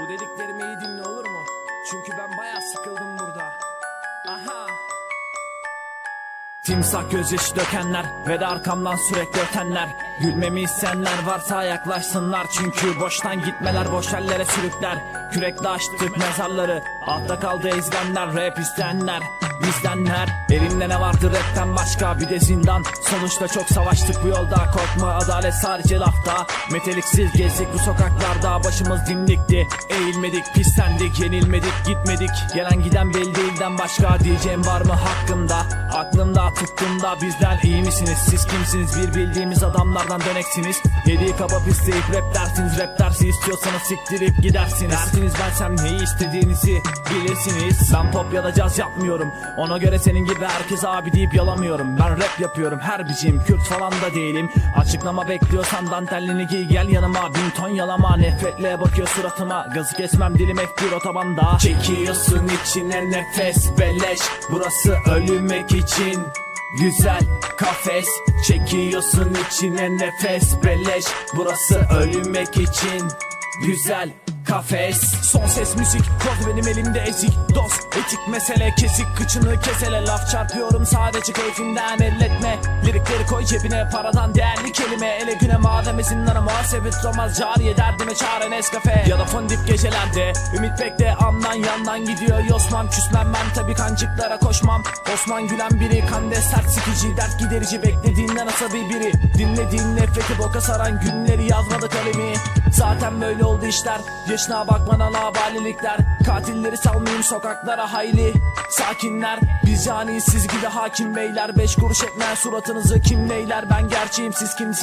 Bu dediklerimi iyi dinle olur mu? Çünkü ben baya sıkıldım burada. Aha. Timsah gözyaşı dökenler ve de arkamdan sürekli ötenler Gülmemi istenler varsa yaklaşsınlar Çünkü boştan gitmeler boş ellere sürükler Kürekle açtık mezarları Altta kaldı ezgenler rap istenler bizdenler Elimde ne vardı rapten başka. Bir de zindan Sonuçta çok savaştık bu yolda. Korkma adalet sadece lafta. Meteliksiz gezdik bu sokaklarda Başımız dimdikti. Eğilmedik pislendik yenilmedik gitmedik. Gelen giden belli değilden başka Diyeceğim var mı hakkımda Aklımda tuttuğumda bizden iyi misiniz? Siz kimsiniz? Bir bildiğimiz adamlardan döneksiniz. Yediği kaba pisleyip rap dersiniz Rap dersi istiyorsanız siktirip gidersiniz. Dersiniz versem neyi istediğinizi bilirsiniz. Ben pop ya da caz yapmıyorum Ona göre senin gibi herkes abi deyip yalamıyorum. Ben rap yapıyorum her bicim Kürt falan da değilim. Açıklama bekliyorsan dantellini giy gel yanıma. Bin ton yalama nefretle bakıyor suratıma. Gazı kesmem dilim F1 otobanda. Çekiyorsun içine nefes beleş. Burası ölümek için Güzel kafes. Çekiyorsun içine nefes beleş. Burası ölümek için Güzel kafes. Son ses müzik kod benim elimde ezik. Dost etik mesele kesik. Kıçını kesele Laf çarpıyorum sadece keyfimden elletme. Lirikleri koy cebine paradan değerli kelime. Ele güne madem ezinlere muhasebe tutamaz Cariye derdime çare Nescafe. Ya da fondip gecelerde Ümit bekle amdan yandan gidiyor. Yosmam küsmem ben tabi kancıklara koşmam. Osman gülen biri kande sert sikici Dert giderici. Beklediğinden asabi biri. Dinlediğin nefreti boka saran günleri yazmadı kalemi. Zaten böyle oldu işler Yaşına bakmadan labalilikler Katilleri salmayayım sokaklara hayli. Sakinler biz yani siz gibi hakim beyler. Beş kuruş etmeyen suratınızı kim neyler? Ben gerçeğim siz kimsiniz